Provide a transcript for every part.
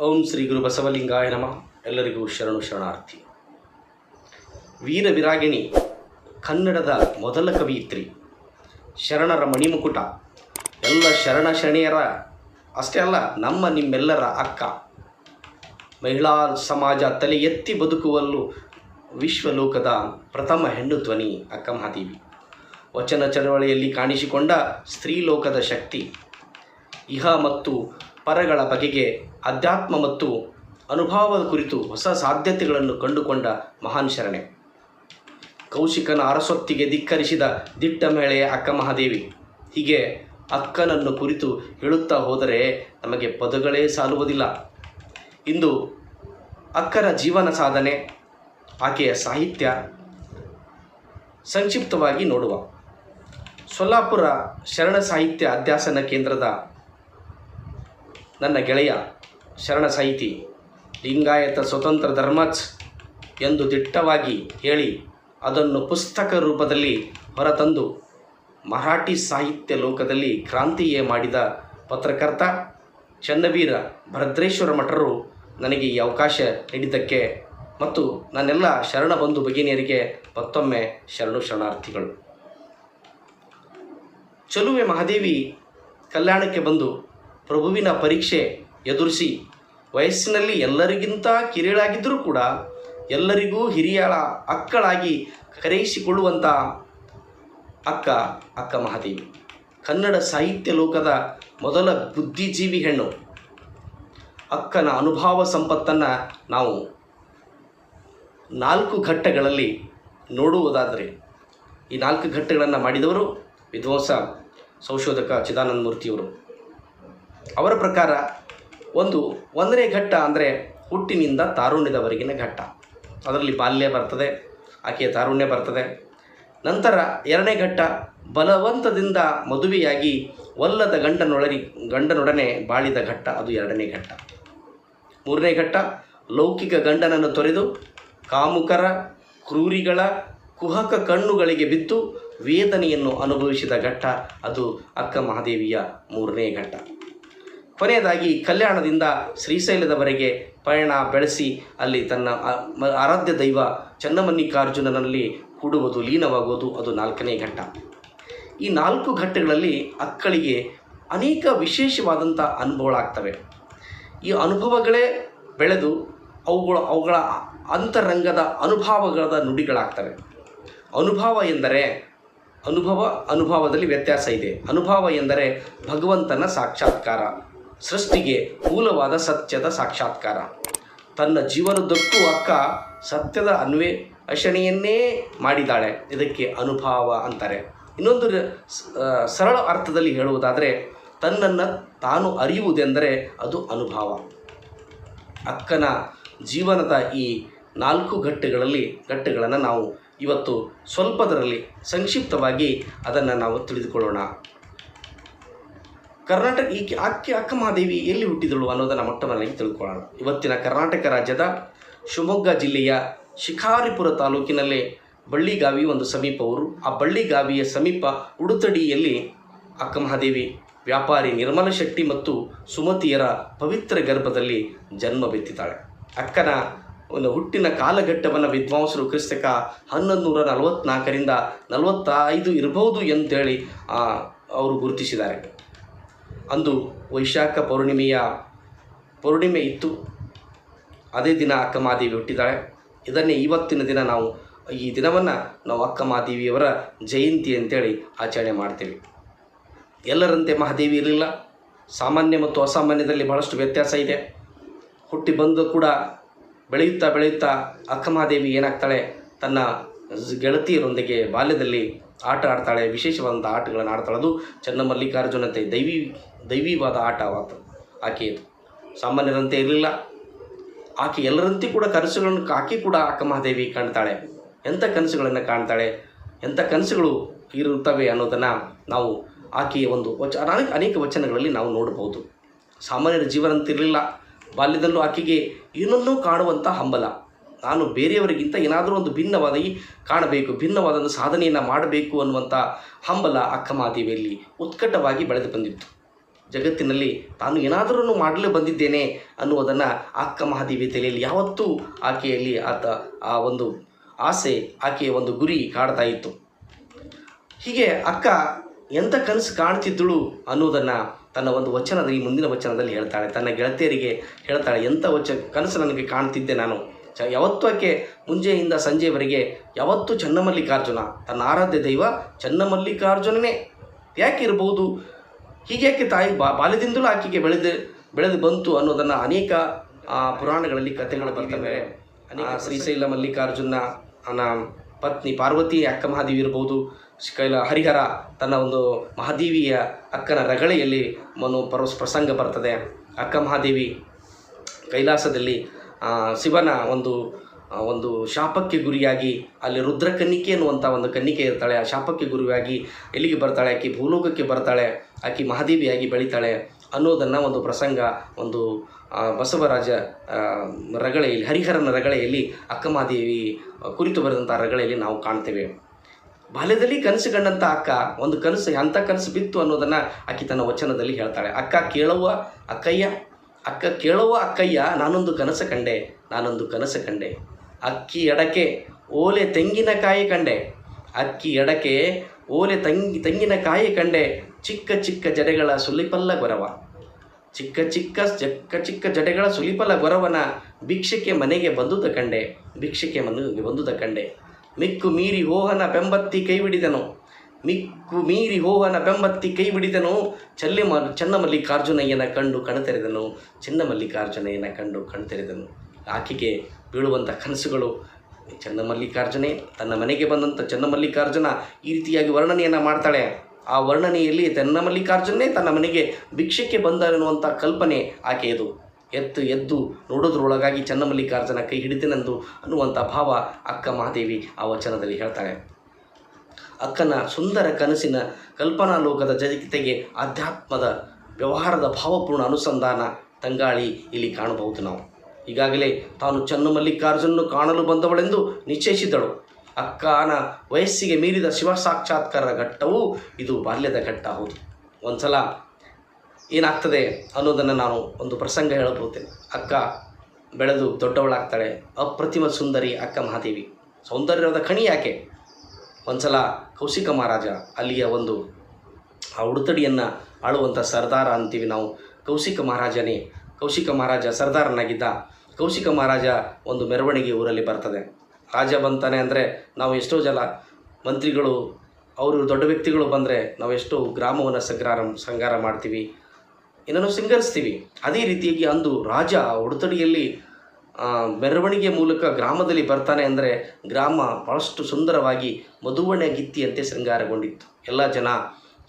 ಓಂ ಶ್ರೀ ಗುರು ಬಸವಲಿಂಗಾಯ ನಮ. ಎಲ್ಲರಿಗೂ ಶರಣು ಶರಣಾರ್ಥಿ. ವೀರ ವಿರಾಗಿಣಿ, ಕನ್ನಡದ ಮೊದಲ ಕವಿಯಿತ್ರಿ, ಶರಣರ ಮಣಿಮುಕುಟ, ಎಲ್ಲ ಶರಣ ಶರಣೆಯರ, ಅಷ್ಟೇ ಅಲ್ಲ, ನಮ್ಮ ನಿಮ್ಮೆಲ್ಲರ ಅಕ್ಕ. ಮಹಿಳಾ ಸಮಾಜ ತಲೆ ಎತ್ತಿ ಬದುಕುವಲ್ಲೂ ವಿಶ್ವಲೋಕದ ಪ್ರಥಮ ಹೆಣ್ಣು ಧ್ವನಿ ಅಕ್ಕ ಮಹಾದೇವಿ. ವಚನ ಚಳವಳಿಯಲ್ಲಿ ಕಾಣಿಸಿಕೊಂಡ ಸ್ತ್ರೀಲೋಕದ ಶಕ್ತಿ, ಇಹ ಮತ್ತು ಪರಗಳ ಬಗೆಗೆ ಅಧ್ಯಾತ್ಮ ಮತ್ತು ಅನುಭವದ ಕುರಿತು ಹೊಸ ಸಾಧ್ಯತೆಗಳನ್ನು ಕಂಡುಕೊಂಡ ಮಹಾನ್ ಶರಣೆ. ಕೌಶಿಕನ ಅರಸೊತ್ತಿಗೆ ಧಿಕ್ಕರಿಸಿದ ದಿಟ್ಟ ಮಹಿಳೆಯ ಅಕ್ಕ ಮಹಾದೇವಿ. ಹೀಗೆ ಅಕ್ಕನನ್ನು ಕುರಿತು ಹೇಳುತ್ತಾ ಹೋದರೆ ನಮಗೆ ಪದಗಳೇ ಸಾಲುವುದಿಲ್ಲ. ಇಂದು ಅಕ್ಕರ ಜೀವನ ಸಾಧನೆ, ಆಕೆಯ ಸಾಹಿತ್ಯ ಸಂಕ್ಷಿಪ್ತವಾಗಿ ನೋಡುವ. ಸೊಲ್ಲಾಪುರ ಶರಣ ಸಾಹಿತ್ಯ ಅಧ್ಯಾಸನ ಕೇಂದ್ರದ ನನ್ನ ಗೆಳೆಯ ಶರಣ ಸಾಹಿತಿ, ಲಿಂಗಾಯತ ಸ್ವತಂತ್ರ ಧರ್ಮಚ್ ಎಂದು ದಿಟ್ಟವಾಗಿ ಹೇಳಿ ಅದನ್ನು ಪುಸ್ತಕ ರೂಪದಲ್ಲಿ ಹೊರತಂದು ಮರಾಠಿ ಸಾಹಿತ್ಯ ಲೋಕದಲ್ಲಿ ಕ್ರಾಂತಿಯೇ ಮಾಡಿದ ಪತ್ರಕರ್ತ ಚನ್ನವೀರ ಭದ್ರೇಶ್ವರ ಮಠರು ನನಗೆ ಈ ಅವಕಾಶ ನೀಡಿದ್ದಕ್ಕೆ ಮತ್ತು ನನ್ನೆಲ್ಲ ಶರಣ ಬಂಧು ಭಗಿನಿಯರಿಗೆ ಮತ್ತೊಮ್ಮೆ ಶರಣು ಶರಣಾರ್ಥಿಗಳು. ಚಲುವೆ ಮಹಾದೇವಿ ಕಲ್ಯಾಣಕ್ಕೆ ಬಂದು ಪ್ರಭುವಿನ ಪರೀಕ್ಷೆ ಎದುರಿಸಿ ವಯಸ್ಸಿನಲ್ಲಿ ಎಲ್ಲರಿಗಿಂತ ಕಿರಿಯಳಾಗಿದ್ದರೂ ಕೂಡ ಎಲ್ಲರಿಗೂ ಹಿರಿಯಳ ಅಕ್ಕಳಾಗಿ ಕರೆಯಿಸಿಕೊಳ್ಳುವಂಥ ಅಕ್ಕ ಅಕ್ಕ ಮಹಾದೇವಿ. ಕನ್ನಡ ಸಾಹಿತ್ಯ ಲೋಕದ ಮೊದಲ ಬುದ್ಧಿಜೀವಿ ಹೆಣ್ಣು. ಅಕ್ಕನ ಅನುಭವ ಸಂಪತ್ತನ್ನು ನಾವು ನಾಲ್ಕು ಘಟ್ಟಗಳಲ್ಲಿ ನೋಡುವುದಾದರೆ, ಈ ನಾಲ್ಕು ಘಟ್ಟಗಳನ್ನು ಮಾಡಿದವರು ವಿದ್ವಾಂಸ, ಸಂಶೋಧಕ ಚಿದಾನಂದ ಮೂರ್ತಿಯವರು. ಅವರ ಪ್ರಕಾರ ಒಂದು ಒಂದನೇ ಘಟ್ಟ ಅಂದರೆ ಹುಟ್ಟಿನಿಂದ ತಾರುಣ್ಯದವರೆಗಿನ ಘಟ್ಟ. ಅದರಲ್ಲಿ ಬಾಲ್ಯ ಬರ್ತದೆ, ಆಕೆಯ ತಾರುಣ್ಯ ಬರ್ತದೆ. ನಂತರ ಎರಡನೇ ಘಟ್ಟ, ಬಲವಂತದಿಂದ ಮದುವೆಯಾಗಿ ಒಲ್ಲದ ಗಂಡನೊಳರಿ ಗಂಡನೊಡನೆ ಬಾಳಿದ ಘಟ್ಟ, ಅದು ಎರಡನೇ ಘಟ್ಟ. ಮೂರನೇ ಘಟ್ಟ, ಲೌಕಿಕ ಗಂಡನನ್ನು ತೊರೆದು ಕಾಮುಕರ, ಕ್ರೂರಿಗಳ, ಕುಹಕ ಕಣ್ಣುಗಳಿಗೆ ಬಿದ್ದು ವೇದನೆಯನ್ನು ಅನುಭವಿಸಿದ ಘಟ್ಟ, ಅದು ಅಕ್ಕ ಮಹಾದೇವಿಯ ಮೂರನೇ ಘಟ್ಟ. ಕೊನೆಯದಾಗಿ ಕಲ್ಯಾಣದಿಂದ ಶ್ರೀಶೈಲದವರೆಗೆ ಪಯಣ ಬೆಳೆಸಿ ಅಲ್ಲಿ ತನ್ನ ಆರಾಧ್ಯ ದೈವ ಚನ್ನಮಲ್ಲಿಕಾರ್ಜುನನಲ್ಲಿ ಕೂಡುವುದು ಲೀನವಾಗುವುದು ಅದು ನಾಲ್ಕನೇ ಘಟ್ಟ. ಈ ನಾಲ್ಕು ಘಟ್ಟಗಳಲ್ಲಿ ಅಕ್ಕಳಿಗೆ ಅನೇಕ ವಿಶೇಷವಾದಂಥ ಅನುಭವಗಳಾಗ್ತವೆ. ಈ ಅನುಭವಗಳೇ ಬೆಳೆದು ಅವುಗಳು, ಅವುಗಳ ಅಂತರಂಗದ ಅನುಭವಗಳ ನುಡಿಗಳಾಗ್ತವೆ. ಅನುಭವ ಎಂದರೆ ಅನುಭವ, ಅನುಭವದಲ್ಲಿ ವ್ಯತ್ಯಾಸ ಇದೆ. ಅನುಭವ ಎಂದರೆ ಭಗವಂತನ ಸಾಕ್ಷಾತ್ಕಾರ. ಸೃಷ್ಟಿಗೆ ಮೂಲವಾದ ಸತ್ಯದ ಸಾಕ್ಷಾತ್ಕಾರ. ತನ್ನ ಜೀವನದಕ್ಕೂ ಅಕ್ಕ ಸತ್ಯದ ಅನ್ವೇಷಣೆಯನ್ನೇ ಮಾಡಿದ್ದಾಳೆ ಇದಕ್ಕೆ ಅನುಭವ ಅಂತಾರೆ. ಇನ್ನೊಂದು ಸರಳ ಅರ್ಥದಲ್ಲಿ ಹೇಳುವುದಾದರೆ, ತನ್ನನ್ನು ತಾನು ಅರಿಯುವುದೆಂದರೆ ಅದು ಅನುಭವ. ಅಕ್ಕನ ಜೀವನದ ಈ ನಾಲ್ಕು ಘಟ್ಟಗಳಲ್ಲಿ, ಘಟ್ಟಗಳನ್ನು ನಾವು ಇವತ್ತು ಸ್ವಲ್ಪದರಲ್ಲಿ ಸಂಕ್ಷಿಪ್ತವಾಗಿ ಅದನ್ನು ನಾವು ತಿಳಿದುಕೊಳ್ಳೋಣ. ಕರ್ನಾಟಕ ಈಕೆ ಅಕ್ಕ ಮಹಾದೇವಿ ಎಲ್ಲಿ ಹುಟ್ಟಿದಳು ಅನ್ನೋದನ್ನು ಮೊಟ್ಟ ಮೊದಲಾಗಿ ತಿಳ್ಕೊಳ್ಳೋಣ. ಇವತ್ತಿನ ಕರ್ನಾಟಕ ರಾಜ್ಯದ ಶಿವಮೊಗ್ಗ ಜಿಲ್ಲೆಯ ಶಿಕಾರಿಪುರ ತಾಲೂಕಿನಲ್ಲಿ ಬಳ್ಳಿಗಾವಿ ಒಂದು ಸಮೀಪವರು ಆ ಬಳ್ಳಿಗಾವಿಯ ಸಮೀಪ ಉಡುತಡಿಯಲ್ಲಿ ಅಕ್ಕ ಮಹಾದೇವಿ ವ್ಯಾಪಾರಿ ನಿರ್ಮಲ ಶೆಟ್ಟಿ ಮತ್ತು ಸುಮತಿಯರ ಪವಿತ್ರ ಗರ್ಭದಲ್ಲಿ ಜನ್ಮ ಬೆತ್ತಿದ್ದಾಳೆ. ಅಕ್ಕನ ಒಂದು ಹುಟ್ಟಿನ ಕಾಲಘಟ್ಟವನ್ನು ವಿದ್ವಾಂಸರು ಕ್ರಿಸ್ತಕ ಹನ್ನೊಂದು ನೂರ ನಲವತ್ತ್ನಾಲ್ಕರಿಂದ ನಲವತ್ತೈದು ಇರಬಹುದು ಅಂತೇಳಿ ಅವರು ಗುರುತಿಸಿದ್ದಾರೆ. ಅಂದು ವೈಶಾಖ ಪೌರ್ಣಿಮೆಯ ಪೌರ್ಣಿಮೆ ಇತ್ತು. ಅದೇ ದಿನ ಅಕ್ಕಮಾದೇವಿ ಹುಟ್ಟಿದ್ದಾಳೆ ಇದನ್ನೇ ಇವತ್ತಿನ ದಿನ ನಾವು ಈ ದಿನವನ್ನು ನಾವು ಅಕ್ಕಮಾದೇವಿಯವರ ಜಯಂತಿ ಅಂತೇಳಿ ಆಚರಣೆ ಮಾಡ್ತೇವೆ. ಎಲ್ಲರಂತೆ ಮಹಾದೇವಿ ಇರಲಿಲ್ಲ. ಸಾಮಾನ್ಯ ಮತ್ತು ಅಸಾಮಾನ್ಯದಲ್ಲಿ ಬಹಳಷ್ಟು ವ್ಯತ್ಯಾಸ ಇದೆ. ಹುಟ್ಟಿ ಬಂದು ಕೂಡ ಬೆಳೆಯುತ್ತಾ ಬೆಳೆಯುತ್ತಾ ಅಕ್ಕಮಹಾದೇವಿ ಏನಾಗ್ತಾಳೆ? ತನ್ನ ಗೆಳತಿಯರೊಂದಿಗೆ ಬಾಲ್ಯದಲ್ಲಿ ಆಟ ಆಡ್ತಾಳೆ. ವಿಶೇಷವಾದಂಥ ಆಟಗಳನ್ನು ಆಡ್ತಾಳೆ ಅದು ಚನ್ನಮಲ್ಲಿಕಾರ್ಜುನತೆ. ದೈವಿ, ದೈವಿವಾದ ಆಟವಾತು ಆಕೆಯದು ಸಾಮಾನ್ಯರಂತೆ ಇರಲಿಲ್ಲ. ಆಕೆ ಎಲ್ಲರಂತೆ ಕೂಡ ಕನಸುಗಳನ್ನು ಆಕೆ ಕೂಡ ಅಕ್ಕ ಮಹಾದೇವಿ ಕಾಣ್ತಾಳೆ. ಎಂಥ ಕನಸುಗಳನ್ನು ಕಾಣ್ತಾಳೆ? ಎಂಥ ಕನಸುಗಳು ಇರುತ್ತವೆ ಅನ್ನೋದನ್ನು ನಾವು ಆಕೆಯ ಒಂದು ವಚ, ಅನೇಕ ಅನೇಕ ವಚನಗಳಲ್ಲಿ ನಾವು ನೋಡಬಹುದು. ಸಾಮಾನ್ಯರ ಜೀವನ ಅಂತಿರಲಿಲ್ಲ ಬಾಲ್ಯದಲ್ಲೂ ಆಕೆಗೆ ಏನನ್ನೂ ಕಾಣುವಂಥ ಹಂಬಲ. ನಾನು ಬೇರೆಯವರಿಗಿಂತ ಏನಾದರೂ ಒಂದು ಭಿನ್ನವಾದಿ ಕಾಣಬೇಕು, ಭಿನ್ನವಾದ ಒಂದು ಸಾಧನೆಯನ್ನು ಮಾಡಬೇಕು ಅನ್ನುವಂಥ ಹಂಬಲ ಅಕ್ಕಮಾದೇವಿಯಲ್ಲಿ ಉತ್ಕಟವಾಗಿ ಬೆಳೆದು ಬಂದಿತ್ತು. ಜಗತ್ತಿನಲ್ಲಿ ತಾನು ಏನಾದರೂ ಮಾಡಲು ಬಂದಿದ್ದೇನೆ ಅನ್ನುವುದನ್ನು ಅಕ್ಕ ಮಹಾದೇವಿ ತಲೆಯಲ್ಲಿ ಯಾವತ್ತೂ ಆಕೆಯಲ್ಲಿ ಆತ ಆ ಒಂದು ಆಸೆ, ಆಕೆಯ ಒಂದು ಗುರಿ ಕಾಡ್ತಾ ಇತ್ತು. ಹೀಗೆ ಅಕ್ಕ ಎಂಥ ಕನಸು ಕಾಣ್ತಿದ್ದಳು ಅನ್ನೋದನ್ನು ತನ್ನ ಒಂದು ವಚನದ ಈ ಮುಂದಿನ ವಚನದಲ್ಲಿ ಹೇಳ್ತಾಳೆ, ತನ್ನ ಗೆಳತಿಯರಿಗೆ ಹೇಳ್ತಾಳೆ ಎಂಥ ವಚ, ಕನಸು ನನಗೆ ಕಾಣ್ತಿದ್ದೆ ನಾನು? ಚ ಯಾವತ್ತಕ್ಕೆ ಮುಂಜೆಯಿಂದ ಸಂಜೆವರೆಗೆ ಯಾವತ್ತು ಚನ್ನಮಲ್ಲಿಕಾರ್ಜುನ ತನ್ನ ಆರಾಧ್ಯ ದೈವ ಚನ್ನಮಲ್ಲಿಕಾರ್ಜುನನೇ. ಯಾಕೆ ಇರಬಹುದು ಹೀಗ್ಯಾಕೆ ತಾಯಿ ಬಾ ಬಾಲ್ಯದಿಂದಲೂ ಆಕೆಗೆ ಬೆಳೆದು ಬೆಳೆದು ಬಂತು ಅನ್ನೋದನ್ನು ಅನೇಕ ಆ, ಪುರಾಣಗಳಲ್ಲಿ ಕಥೆಗಳು ಬರ್ತವೆ. ಅನೇಕ ಶ್ರೀಶೈಲ ಮಲ್ಲಿಕಾರ್ಜುನ ಅನ್ನ ಪತ್ನಿ ಪಾರ್ವತಿ ಅಕ್ಕ ಮಹಾದೇವಿ ಇರ್ಬೋದು. ಕೈಲ ಹರಿಹರ ತನ್ನ ಒಂದು ಮಹಾದೇವಿಯ ಅಕ್ಕನ ರಗಳೆಯಲ್ಲಿ ಮನು ಪರ ಪ್ರಸಂಗ ಬರ್ತದೆ. ಅಕ್ಕ ಮಹಾದೇವಿ ಕೈಲಾಸದಲ್ಲಿ ಶಿವನ ಒಂದು ಒಂದು ಶಾಪಕ್ಕೆ ಗುರಿಯಾಗಿ ಅಲ್ಲಿ ರುದ್ರ ಕನ್ನಿಕೆ ಅನ್ನುವಂಥ ಒಂದು ಕನ್ನಿಕೆ ಇರ್ತಾಳೆ. ಆ ಶಾಪಕ್ಕೆ ಗುರಿಯಾಗಿ ಎಲ್ಲಿಗೆ ಬರ್ತಾಳೆ? ಆಕೆ ಭೂಲೋಕಕ್ಕೆ ಬರ್ತಾಳೆ. ಆಕೆ ಮಹಾದೇವಿಯಾಗಿ ಬೆಳಿತಾಳೆ ಅನ್ನೋದನ್ನು ಒಂದು ಪ್ರಸಂಗ, ಒಂದು ಬಸವರಾಜ ರಗಳೆಯಲ್ಲಿ, ಹರಿಹರನ ರಗಳೆಯಲ್ಲಿ ಅಕ್ಕಮಹಾದೇವಿ ಕುರಿತು ಬರೆದಂಥ ರಗಳೆಯಲ್ಲಿ ನಾವು ಕಾಣ್ತೇವೆ. ಬಾಲ್ಯದಲ್ಲಿ ಕನಸು ಕಂಡಂಥ ಅಕ್ಕ, ಒಂದು ಕನಸು, ಅಂಥ ಕನಸು ಬಿತ್ತು ಅನ್ನೋದನ್ನು ಆಕೆ ತನ್ನ ವಚನದಲ್ಲಿ ಹೇಳ್ತಾಳೆ. ಅಕ್ಕ ಕೇಳುವ, ಅಕ್ಕಯ್ಯ ಅಕ್ಕ ಕೇಳುವ ಅಕ್ಕಯ್ಯ, ನಾನೊಂದು ಕನಸು ಕಂಡೆ, ನಾನೊಂದು ಕನಸು ಕಂಡೆ. ಅಕ್ಕಿ ಎಡಕೆ ಓಲೆ ತೆಂಗಿನಕಾಯಿ ಕಂಡೆ. ಅಕ್ಕಿ ಎಡಕೆ ಓಲೆ ತಂಗಿ ತೆಂಗಿನಕಾಯಿ ಕಂಡೆ. ಚಿಕ್ಕ ಚಿಕ್ಕ ಜಡೆಗಳ ಸುಲಿಪಲ್ಲ ಗೊರವ. ಚಿಕ್ಕ ಚಿಕ್ಕ ಚಿಕ್ಕ ಚಿಕ್ಕ ಜಡೆಗಳ ಸುಲಿಪಲ್ಲ ಗೊರವನ ಭಿಕ್ಷಕ್ಕೆ ಮನೆಗೆ ಬಂದುದ ಕಂಡೆ ಭಿಕ್ಷಕ್ಕೆ ಮನೆಗೆ ಬಂದುದ ಕಂಡೆ. ಮಿಕ್ಕು ಮೀರಿ ಹೋಹನ ಬೆಂಬತ್ತಿ ಕೈ ಬಿಡಿದನು. ಮಿಕ್ಕು ಮೀರಿ ಹೋವನ ಬೆಂಬತ್ತಿ ಕೈ ಬಿಡಿದನು. ಚಲ್ಲೆ ಮ ಚನ್ನಮಲ್ಲಿಕಾರ್ಜುನಯ್ಯನ ಕಂಡು ಕಣತೆರೆದನು. ಚನ್ನಮಲ್ಲಿಕಾರ್ಜುನಯ್ಯನ ಕಂಡು ಕಣ್ತೆರೆದನು. ಆಕೆಗೆ ಬೀಳುವಂಥ ಕನಸುಗಳು ಚನ್ನಮಲ್ಲಿಕಾರ್ಜುನೆ ತನ್ನ ಮನೆಗೆ ಬಂದಂಥ ಚನ್ನಮಲ್ಲಿಕಾರ್ಜುನ ಈ ರೀತಿಯಾಗಿ ವರ್ಣನೆಯನ್ನು ಮಾಡ್ತಾಳೆ. ಆ ವರ್ಣನೆಯಲ್ಲಿ ಚನ್ನಮಲ್ಲಿಕಾರ್ಜುನೇ ತನ್ನ ಮನೆಗೆ ಭಿಕ್ಷಕ್ಕೆ ಬಂದ ಎನ್ನುವಂಥ ಕಲ್ಪನೆ ಆಕೆಯದು. ಎತ್ತು ಎದ್ದು ನೋಡೋದ್ರೊಳಗಾಗಿ ಚನ್ನಮಲ್ಲಿಕಾರ್ಜುನ ಕೈ ಹಿಡಿತೇನೆಂದು ಅನ್ನುವಂಥ ಭಾವ ಅಕ್ಕ ಮಹಾದೇವಿ ಆ ವಚನದಲ್ಲಿ ಹೇಳ್ತಾಳೆ. ಅಕ್ಕನ ಸುಂದರ ಕನಸಿನ ಕಲ್ಪನಾ ಲೋಕದ ಜಗತ್ತಿಗೆ ಆಧ್ಯಾತ್ಮದ ವ್ಯವಹಾರದ ಭಾವಪೂರ್ಣ ಅನುಸಂಧಾನ ತಂಗಾಳಿ ಇಲ್ಲಿ ಕಾಣಬಹುದು ನಾವು. ಈಗಾಗಲೇ ತಾನು ಚನ್ನಮಲ್ಲಿಕಾರ್ಜುನನ್ನು ಕಾಣಲು ಬಂದವಳೆಂದು ನಿಶ್ಚಯಿಸಿದಳು ಅಕ್ಕನ ವಯಸ್ಸಿಗೆ ಮೀರಿದ ಶಿವ ಸಾಕ್ಷಾತ್ಕಾರದ ಘಟ್ಟವೂ ಇದು ಬಾಲ್ಯದ ಘಟ್ಟ ಹೌದು. ಒಂದ್ಸಲ ಏನಾಗ್ತದೆ ಅನ್ನೋದನ್ನು ನಾನು ಒಂದು ಪ್ರಸಂಗ ಹೇಳಬಹುದೇನೆ ಅಕ್ಕ ಬೆಳೆದು ದೊಡ್ಡವಳಾಗ್ತಾಳೆ. ಅಪ್ರತಿಮ ಸುಂದರಿ ಅಕ್ಕ ಮಹಾದೇವಿ. ಸೌಂದರ್ಯದ ಖಣಿ ಯಾಕೆ? ಒಂದ್ಸಲ ಕೌಶಿಕ ಮಹಾರಾಜ ಅಲ್ಲಿಯ ಒಂದು ಆ ಉಡುತಡಿಯನ್ನು ಆಳುವಂಥ ಸರ್ದಾರ ಅಂತೀವಿ ನಾವು. ಕೌಶಿಕ ಮಹಾರಾಜನೇ ಕೌಶಿಕ ಮಹಾರಾಜ ಸರ್ದಾರನಾಗಿದ್ದ ಕೌಶಿಕ ಮಹಾರಾಜ ಒಂದು ಮೆರವಣಿಗೆ ಊರಲ್ಲಿ ಬರ್ತದೆ. ರಾಜ ಬಂತಾನೆ ಅಂದರೆ ನಾವು ಎಷ್ಟೋ ಜನ ಮಂತ್ರಿಗಳು ಅವರು ದೊಡ್ಡ ವ್ಯಕ್ತಿಗಳು ಬಂದರೆ ನಾವು ಎಷ್ಟೋ ಗ್ರಾಮವನ್ನು ಸಂಗ್ರಾರ ಸಂಗಾರ ಮಾಡ್ತೀವಿ. ಏನನ್ನು ಸಿಂಗರಿಸ್ತೀವಿ. ಅದೇ ರೀತಿಯಾಗಿ ಅಂದು ರಾಜ ಉಡುತಡಿಯಲ್ಲಿ ಆ, ಮೆರವಣಿಗೆ ಮೂಲಕ ಗ್ರಾಮದಲ್ಲಿ ಬರ್ತಾನೆ ಅಂದರೆ ಗ್ರಾಮ ಭಾಳಷ್ಟು ಸುಂದರವಾಗಿ ಮಧುವಣೆ ಗಿತ್ತಿಯಂತೆ ಶೃಂಗಾರಗೊಂಡಿತ್ತು. ಎಲ್ಲ ಜನ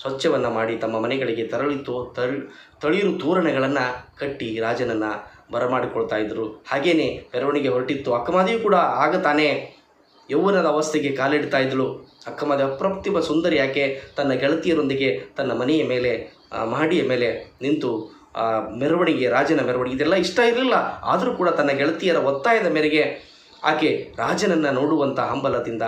ಸ್ವಚ್ಛವನ್ನು ಮಾಡಿ ತಮ್ಮ ಮನೆಗಳಿಗೆ ತರಳಿತು ತಳಿ ತಳಿರು ತೋರಣಗಳನ್ನು ಕಟ್ಟಿ ರಾಜನನ್ನು ಬರಮಾಡಿಕೊಳ್ತಾ ಇದ್ದರು ಹಾಗೆಯೇ ಮೆರವಣಿಗೆ ಹೊರಟಿತ್ತು. ಅಕ್ಕಮಾದಿಯು ಕೂಡ ಆಗ ತಾನೇ ಯೌವನದ ಅವಸ್ಥೆಗೆ ಕಾಲಿಡ್ತಾ ಇದ್ದಳು ಅಕ್ಕಮಾದಿ ಅಪ್ರತಿಮ ಸುಂದರಿ ಯಾಕೆ ತನ್ನ ಗೆಳತಿಯರೊಂದಿಗೆ ತನ್ನ ಮನೆಯ ಮೇಲೆ ಮಹಡಿಯ ಮೇಲೆ ನಿಂತು ಮೆರವಣಿಗೆ, ರಾಜನ ಮೆರವಣಿಗೆ, ಇದೆಲ್ಲ ಇಷ್ಟ ಇರಲಿಲ್ಲ. ಆದರೂ ಕೂಡ ತನ್ನ ಗೆಳತಿಯರ ಒತ್ತಾಯದ ಮೇರೆಗೆ ಆಕೆ ರಾಜನನ್ನು ನೋಡುವಂಥ ಹಂಬಲದಿಂದ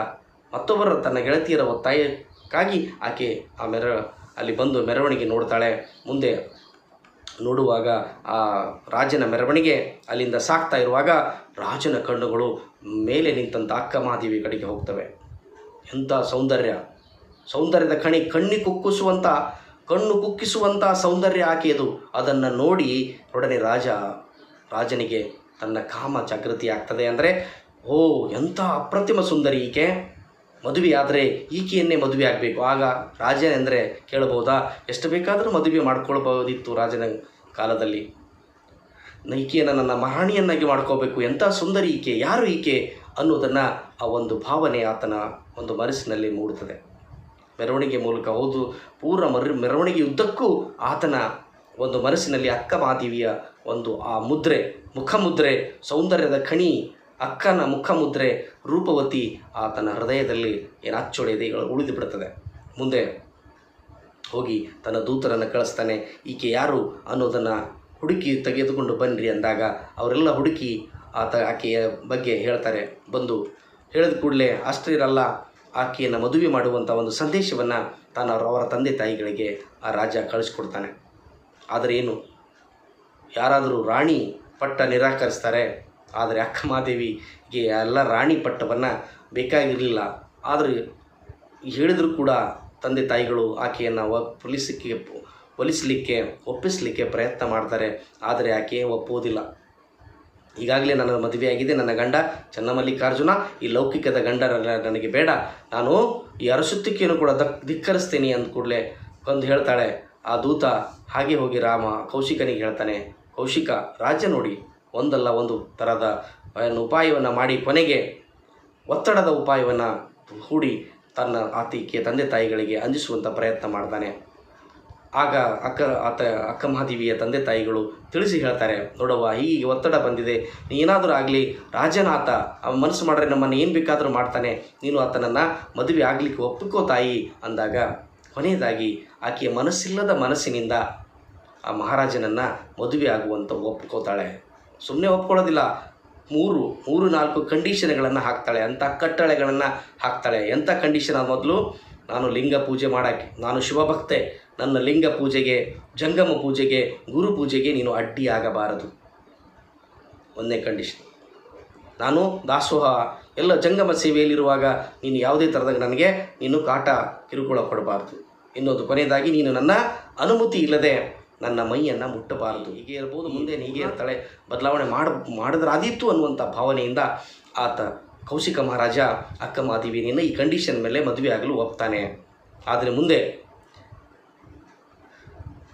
ಮತ್ತೊಬ್ಬರ ತನ್ನ ಗೆಳತಿಯರ ಒತ್ತಾಯಕ್ಕಾಗಿ ಆಕೆ ಆ ಮೆರ, ಅಲ್ಲಿ ಬಂದು ಮೆರವಣಿಗೆ ನೋಡ್ತಾಳೆ. ಮುಂದೆ ನೋಡುವಾಗ ಆ ರಾಜನ ಮೆರವಣಿಗೆ ಅಲ್ಲಿಂದ ಸಾಕ್ತಾ ಇರುವಾಗ ರಾಜನ ಕಣ್ಣುಗಳು ಮೇಲೆ ನಿಂತಂಥ ಅಕ್ಕ ಮಹಾದೇವಿ ಕಡೆಗೆ ಹೋಗ್ತವೆ. ಎಂಥ ಸೌಂದರ್ಯ. ಸೌಂದರ್ಯದ ಕಣಿ ಕಣ್ಣಿ ಕುಕ್ಕಿಸುವಂಥ ಕಣ್ಣು ಕುಕ್ಕಿಸುವಂಥ ಸೌಂದರ್ಯ ಆಕೆಯದು. ಅದನ್ನು ನೋಡಿ ಒಡನೆ ರಾಜ, ರಾಜನಿಗೆ ತನ್ನ ಕಾಮ ಜಾಗೃತಿ ಆಗ್ತದೆ ಅಂದರೆ, ಓ, ಎಂಥ ಅಪ್ರತಿಮ ಸುಂದರಿ ಈಕೆ. ಮದುವೆ ಆದರೆ ಈಕೆಯನ್ನೇ ಮದುವೆ ಆಗಬೇಕು. ಆಗ ರಾಜ ಅಂದರೆ ಕೇಳಬಹುದಾ? ಎಷ್ಟು ಬೇಕಾದರೂ ಮದುವೆ ಮಾಡ್ಕೊಳ್ಬೋದಿತ್ತು ರಾಜನ ಕಾಲದಲ್ಲಿ. ಈಕೆಯನ್ನು ನನ್ನ ಮಹಾಣಿಯನ್ನಾಗಿ ಮಾಡ್ಕೋಬೇಕು. ಎಂಥ ಸುಂದರಿ ಈಕೆ, ಯಾರು ಈಕೆ ಅನ್ನೋದನ್ನು ಆ ಒಂದು ಭಾವನೆ ಆತನ ಒಂದು ಮನಸ್ಸಿನಲ್ಲಿ ಮೂಡುತ್ತದೆ. ಮೆರವಣಿಗೆ ಮೂಲಕ ಹೋದು ಪೂರ್ಣ ಮರ ಮೆರವಣಿಗೆಯುದ್ದಕ್ಕೂ ಆತನ ಒಂದು ಮನಸ್ಸಿನಲ್ಲಿ ಅಕ್ಕ ಮಾದೇವಿಯ ಒಂದು ಆ ಮುದ್ರೆ, ಮುಖಮುದ್ರೆ, ಸೌಂದರ್ಯದ ಖಣಿ, ಅಕ್ಕನ ಮುಖಮುದ್ರೆ ರೂಪವತಿ ಆತನ ಹೃದಯದಲ್ಲಿ ಏನು ಉಳಿದು ಬಿಡುತ್ತದೆ ಮುಂದೆ ಹೋಗಿ ತನ್ನ ದೂತರನ್ನು ಕಳಿಸ್ತಾನೆ, ಈಕೆ ಯಾರು? ಅನ್ನೋದನ್ನು ಹುಡುಕಿ ತೆಗೆದುಕೊಂಡು ಬನ್ನಿರಿ ಅಂದಾಗ ಅವರೆಲ್ಲ ಹುಡುಕಿ ಆತ ಆಕೆಯ ಬಗ್ಗೆ ಹೇಳ್ತಾರೆ. ಬಂದು ಹೇಳಿದ ಕೂಡಲೇ, ಅಷ್ಟೇ ಇರಲ್ಲ ಆಕೆಯನ್ನು ಮದುವೆ ಮಾಡುವಂಥ ಒಂದು ಸಂದೇಶವನ್ನು ತಾನು ಅವರ ತಂದೆ ತಾಯಿಗಳಿಗೆ ಆ ರಾಜ ಕಳಿಸ್ಕೊಡ್ತಾನೆ. ಆದರೆ ಏನು? ಯಾರಾದರೂ ರಾಣಿ ಪಟ್ಟ ನಿರಾಕರಿಸ್ತಾರೆ. ಆದರೆ ಅಕ್ಕಮಾದೇವಿಗೆ ಎಲ್ಲ ರಾಣಿ ಪಟ್ಟವನ್ನು ಬೇಕಾಗಿರಲಿಲ್ಲ. ಆದರೆ ಹೇಳಿದರೂ ಕೂಡ ತಂದೆ ತಾಯಿಗಳು ಆಕೆಯನ್ನು ಒಲಿಸಲಿಕ್ಕೆ ಒಲಿಸಲಿಕ್ಕೆ ಒಪ್ಪಿಸಲಿಕ್ಕೆ ಪ್ರಯತ್ನ ಮಾಡ್ತಾರೆ. ಆದರೆ ಆಕೆ ಒಪ್ಪುವುದಿಲ್ಲ. ಈಗಾಗಲೇ ನನ್ನ ಮದುವೆಯಾಗಿದೆ. ನನ್ನ ಗಂಡ ಚನ್ನಮಲ್ಲಿಕಾರ್ಜುನ. ಈ ಲೌಕಿಕದ ಗಂಡ ನನಗೆ ಬೇಡ. ನಾನು ಈ ಅರಸುತ್ತಿಕೆಯನ್ನು ಕೂಡ ದಕ್ ಧಿಕ್ಕರಿಸ್ತೀನಿ ಅಂದ ಕೂಡಲೇ ಬಂದು ಹೇಳ್ತಾಳೆ. ಆ ದೂತ, ಹಾಗೆ ಹೋಗಿ ರಾಮ. ಕೌಶಿಕನಿಗೆ ಹೇಳ್ತಾನೆ. ಕೌಶಿಕ, ರಾಜ್ಯ ನೋಡಿ. ಒಂದಲ್ಲ ಒಂದು ಥರದ ಉಪಾಯವನ್ನು ಮಾಡಿ ಕೊನೆಗೆ ಒತ್ತಡದ ಉಪಾಯವನ್ನು ಹೂಡಿ ತನ್ನ ಆತಿಕೆ ತಂದೆ ತಾಯಿಗಳಿಗೆ ಅಂಜಿಸುವಂಥ ಪ್ರಯತ್ನ ಮಾಡ್ತಾನೆ. ಆಗ ಅಕ್ಕ, ಆತ, ಅಕ್ಕ ಮಹಾದೇವಿಯ ತಂದೆ ತಾಯಿಗಳು ತಿಳಿಸಿ ಹೇಳ್ತಾರೆ, ನೋಡವ್ವ, ಹೀಗೆ ಒತ್ತಡ ಬಂದಿದೆ ಏನಾದರೂ ಆಗಲಿ ರಾಜನಾತ ಅವ ಮನಸ್ಸು ಮಾಡ್ರೆ ನಮ್ಮನ್ನು ಏನು ಬೇಕಾದರೂ ಮಾಡ್ತಾನೆ, ನೀನು ಆತನನ್ನು ಮದುವೆ ಆಗಲಿಕ್ಕೆ ಒಪ್ಪಿಕೋ ತಾಯಿ ಅಂದಾಗ, ಕೊನೆಯದಾಗಿ ಆಕೆಯ ಮನಸ್ಸಿಲ್ಲದ ಮನಸ್ಸಿನಿಂದ ಆ ಮಹಾರಾಜನನ್ನು ಮದುವೆ ಆಗುವಂತ ಒಪ್ಕೋತಾಳೆ. ಸುಮ್ಮನೆ ಒಪ್ಕೊಳ್ಳೋದಿಲ್ಲ, ಮೂರು ಮೂರು ನಾಲ್ಕು ಕಂಡೀಷನ್ಗಳನ್ನು ಹಾಕ್ತಾಳೆ, ಅಂಥ ಕಟ್ಟಳೆಗಳನ್ನು ಹಾಕ್ತಾಳೆ. ಎಂಥ ಕಂಡೀಷನ್ ಮೊದಲು? ನಾನು ಲಿಂಗ ಪೂಜೆ ಮಾಡೋಕ್ಕೆ ನಾನು ಶಿವಭಕ್ತೆ, ನನ್ನ ಲಿಂಗ ಪೂಜೆಗೆ, ಜಂಗಮ ಪೂಜೆಗೆ, ಗುರು ಪೂಜೆಗೆ ನೀನು ಅಡ್ಡಿಯಾಗಬಾರದು ಒಂದನೇ ಕಂಡೀಷನ್ ನಾನು ದಾಸೋಹ, ಎಲ್ಲ ಜಂಗಮ ಸೇವೆಯಲ್ಲಿರುವಾಗ ನೀನು ಯಾವುದೇ ಥರದ ನನಗೆ ನೀನು ಕಾಟ ಕಿರುಕುಳ ಕೊಡಬಾರ್ದು. ಇನ್ನೊಂದು ಕೊನೆಯದಾಗಿ, ನೀನು ನನ್ನ ಅನುಮತಿ ಇಲ್ಲದೆ ನನ್ನ ಮೈಯನ್ನು ಮುಟ್ಟಬಾರದು. ಹೀಗೆ ಇರ್ಬೋದು, ಮುಂದೆ ಹೀಗೆ ಇರ್ತಾಳೆ. ಬದಲಾವಣೆ ಮಾಡ, ಮಾಡಿದ್ರಾದೀತು ಅನ್ನುವಂಥ ಭಾವನೆಯಿಂದ ಆತ ಕೌಶಿಕ ಮಹಾರಾಜ ಅಕ್ಕ ಮಾದೇವಿನಿಯನ್ನು ಈ ಕಂಡೀಷನ್ ಮೇಲೆ ಮದುವೆ ಆಗಲು ಒಪ್ತಾನೆ. ಆದರೆ ಮುಂದೆ